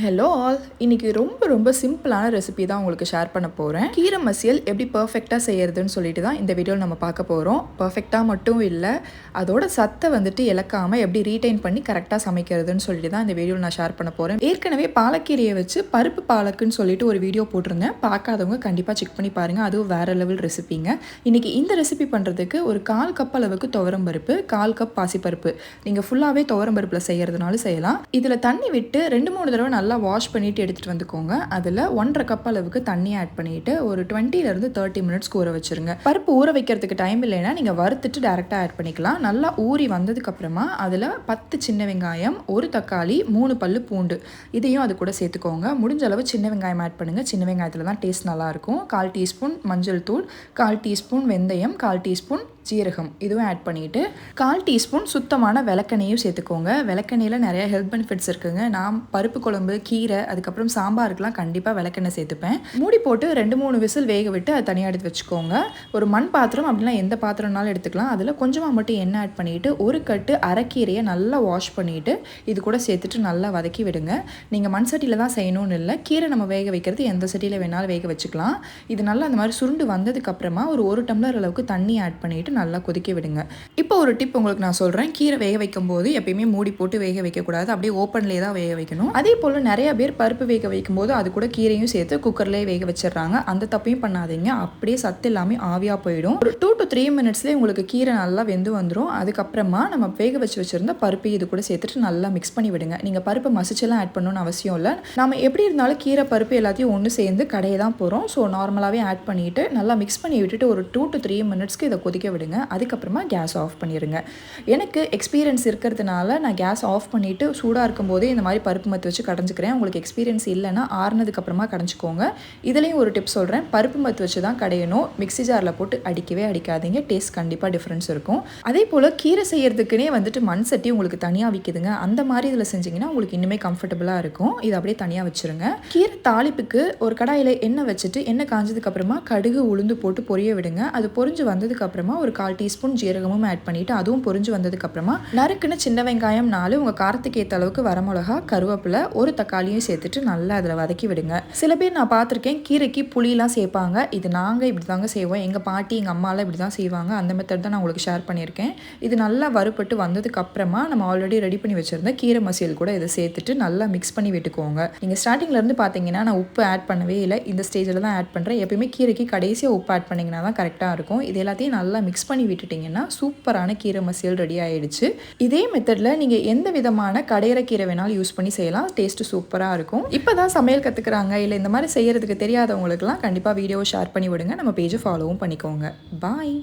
Hello all இன்னைக்கு ரொம்ப ரொம்ப சிம்பிளான ரெசிபி தான் உங்களுக்கு ஷேர் பண்ண போகிறேன் கீரை மசியல் எப்படி பர்ஃபெக்டாக செய்யறதுன்னு சொல்லிட்டு தான் இந்த வீடியோவில் நம்ம பார்க்க போகிறோம் பர்ஃபெக்டாக மட்டும் இல்லை அதோட சத்தை வந்துட்டு இழக்காமல் எப்படி ரீடைன் பண்ணி கரெக்டாக சமைக்கிறதுன்னு சொல்லிட்டு தான் இந்த வீடியோவில் நான் ஷேர் பண்ண போகிறேன் ஏற்கனவே பாலக்கீரையை வச்சு பருப்பு பாலக்குன்னு சொல்லிட்டு ஒரு வீடியோ போட்டிருந்தேன். பார்க்காதவங்க கண்டிப்பாக செக் பண்ணி பாருங்கள் அதுவும் வேறு லெவல் ரெசிபிங்க இன்னைக்கு இந்த ரெசிபி பண்ணுறதுக்கு ஒரு கால் கப் அளவுக்கு துவரம் பருப்பு கால் கப் பாசிப்பருப்பு. நீங்கள் ஃபுல்லாகவே துவரம் பருப்பில் செய்கிறதுனாலும் செய்யலாம். இதில் தண்ணி விட்டு ரெண்டு மூணு தடவை நல்லா நல்லா வாஷ் பண்ணிவிட்டு எடுத்துகிட்டு வந்துக்கோங்க. அதில் ஒன்றரை கப் அளவுக்கு தண்ணி ஆட் பண்ணிவிட்டு ஒரு டுவெண்ட்டிலேருந்து தேர்ட்டி மினிட்ஸ்க்கு ஊற வச்சுருங்க. பருப்பு ஊற வைக்கிறதுக்கு டைம் இல்லைன்னா நீங்கள் வறுத்துட்டு டேரெக்டாக ஆட் பண்ணிக்கலாம். நல்லா ஊறி வந்ததுக்கப்புறமா அதில் பத்து சின்ன வெங்காயம் ஒரு தக்காளி மூணு பல்லு பூண்டு இதையும் அது கூட சேர்த்துக்கோங்க. முடிஞ்ச அளவு சின்ன வெங்காயம் ஆட் பண்ணுங்கள் சின்ன வெங்காயத்தில் தான் டேஸ்ட் நல்லாயிருக்கும் கால் டீஸ்பூன் மஞ்சள் தூள் கால் டீஸ்பூன் வெந்தயம் கால் டீஸ்பூன் ஜீரகம் இதுவும் ஆட் பண்ணிவிட்டு கால் டீஸ்பூன் சுத்தமான விளக்கெண்ணையும் சேர்த்துக்கோங்க. விளக்கெண்ணையில் நிறைய ஹெல்த் பெனிஃபிட்ஸ் இருக்குங்க. நான் பருப்பு குழம்பு கீரை அதுக்கப்புறம் சாம்பாருக்குலாம் கண்டிப்பாக விளக்கெண்ணெய் சேர்த்துப்பேன். மூடி போட்டு ரெண்டு மூணு விசில் வேக விட்டு அதை தனியாக எடுத்து வச்சுக்கோங்க. ஒரு மண் பாத்திரம் அப்படின்னா எந்த பாத்திரம்னாலும் எடுத்துக்கலாம். அதில் கொஞ்சமாக மட்டும் எண்ணெய் ஆட் பண்ணிவிட்டு ஒரு கட்டு அரைக்கீரையை நல்லா வாஷ் பண்ணிவிட்டு இது கூட சேர்த்துட்டு நல்லா வதக்கி விடுங்க. நீங்கள் மண் சட்டியில் தான் செய்யணும்னு இல்லை. கீரை நம்ம வேக வைக்கிறது எந்த சட்டியில் வேணாலும் வேக வச்சுக்கலாம். இது நல்லா அந்த மாதிரி சுருண்டு வந்ததுக்கப்புறமா ஒரு ஒரு டம்ளர் அளவுக்கு தண்ணி ஆட் பண்ணிவிட்டு நல்லா கொதிக்க விடுங்க. இப்போ ஒரு டிப் உங்களுக்கு நான் சொல்கிறேன் கீரை வேக வைக்கும் போது எப்பயுமே மூடி போட்டு வேக வைக்கக்கூடாது. அப்படியே ஓப்பன்லேயே தான் வேக வைக்கணும். அதே போல் நிறைய பேர் பருப்பு வேக வைக்கும் போது அது கூட கீரையும் சேர்த்து குக்கர்லேயே வேக வச்சிடுறாங்க. அந்த தப்பையும் பண்ணாதீங்க. அப்படியே சத்து எல்லாமே ஆவியாக போயிடும். ஒரு டூ டு த்ரீ மினிட்ஸ்லேயே உங்களுக்கு கீரை நல்லா வெந்து வந்துடும் அதுக்கப்புறமா நம்ம வேக வச்சு வச்சுருந்த பருப்பு இது கூட சேர்த்துட்டு நல்லா மிக்ஸ் பண்ணி விடுங்க. நீங்கள் பருப்பு மசிச்செல்லாம் ஆட் பண்ணணும்னு அவசியம் இல்லை. நம்ம எப்படி இருந்தாலும் கீரை பருப்பு எல்லாத்தையும் ஒன்று சேர்ந்து கடையை தான் போகிறோம் ஸோ நார்மலாகவே ஆட் பண்ணிவிட்டு நல்லா மிக்ஸ் பண்ணி விட்டுட்டு ஒரு டூ டு த்ரீ மினிட்ஸ்க்கு இதை கொதிக்க விடுங்க. அதுக்கப்புறமா கேஸ் ஆஃப் பண்ணிடுங்க எனக்கு எக்ஸ்பீரியன்ஸ் இருக்கிறதுனால நான் கேஸ் ஆஃப் பண்ணிவிட்டு சூடாக இருக்கும்போதே இந்த மாதிரி பருப்பு மத்து வச்சு கடைஞ்சிக்கிறேன். உங்களுக்கு எக்ஸ்பீரியன்ஸ் இல்லைன்னா ஆறுனதுக்கப்புறமா கடைஞ்சிக்கோங்க. இதுலேயும் ஒரு டிப் சொல்கிறேன் பருப்பு மத்து வச்சு தான் கடையணும். மிக்ஸி ஜாரில் போட்டு அடிக்கவே அடிக்காதீங்க. டேஸ்ட் கண்டிப்பாக டிஃப்ரென்ஸ் இருக்கும். அதே போல் கீரை செய்யறதுக்குனே வந்துட்டு மண் சட்டி உங்களுக்கு தனியாக விற்கிதுங்க அந்த மாதிரி இதில் செஞ்சிங்கன்னா உங்களுக்கு இன்னுமே கம்ஃபர்டபுளாக இருக்கும். இதை அப்படியே தனியாக வச்சுருங்க. கீரை தாளிப்புக்கு ஒரு கடாயில் எண்ணெய் வச்சுட்டு எண்ணெய் காஞ்சதுக்கப்புறமா கடுகு உளுந்து போட்டு பொரிய விடுங்க. அது பொரிஞ்சு வந்ததுக்கப்புறமா ஒரு கால் டீஸ்பூன் ஜீரகமும் ஆட் பண்ணிவிட்டு அதுவும் பொரிஞ்சு வந்ததுக்கப்புறமா நறுக்குன்னு சின்ன வெங்காயம் நாலு உங்கள் காரத்துக்கு ஏற்ற அளவுக்கு வரமிளகா கருவேப்பிலை ஒரு தக்காளியும் சேர்த்துட்டு நல்லா அதில் வதக்கி விடுங்க. சில பேர் நான் பார்த்துருக்கேன் கீரைக்கு புளியெலாம் சேர்ப்பாங்க. இது நாங்கள் இப்படி தாங்க செய்வோம். எங்கள் பாட்டி எங்கள் அம்மாலாம் இப்படி தான் செய்வாங்க. அந்த மெத்தட் தான் நான் உங்களுக்கு ஷேர் பண்ணியிருக்கேன். இது நல்லா வறுப்பட்டு வந்ததுக்கப்புறமா நம்ம ஆல்ரெடி ரெடி பண்ணி வச்சுருந்த கீரை மசியல் கூட இதை சேர்த்துட்டு நல்லா மிக்ஸ் பண்ணி விட்டுக்கோங்க. நீங்கள் ஸ்டார்டிங்லேருந்து பார்த்தீங்கன்னா நான் உப்பு ஆட் பண்ணவே இல்லை. இந்த ஸ்டேஜில் தான் ஆட் பண்ணுறேன் எப்பயுமே கீரைக்கு கடைசியாக உப்பு ஆட் பண்ணிங்கன்னா தான் கரெக்டாக இருக்கும். இது எல்லாத்தையும் நல்லா மிக்ஸ் மிக்ஸ் பண்ணி விட்டுட்டிங்கன்னா சூப்பரான கீரை மசியல் ரெடி ஆகிடுச்சு இதே மெத்தடில் நீங்கள் எந்த விதமான கடையிற கீரை வேணாலும் யூஸ் பண்ணி செய்யலாம். டேஸ்ட்டு சூப்பராக இருக்கும். இப்போ தான் சமையல் கற்றுக்குறாங்க இல்லை இந்த மாதிரி செய்கிறதுக்கு தெரியாதவங்களுக்குலாம் கண்டிப்பாக வீடியோவை ஷேர் பண்ணி விடுங்க. நம்ம பேஜை ஃபாலோவும் பண்ணிக்கோங்க. பாய்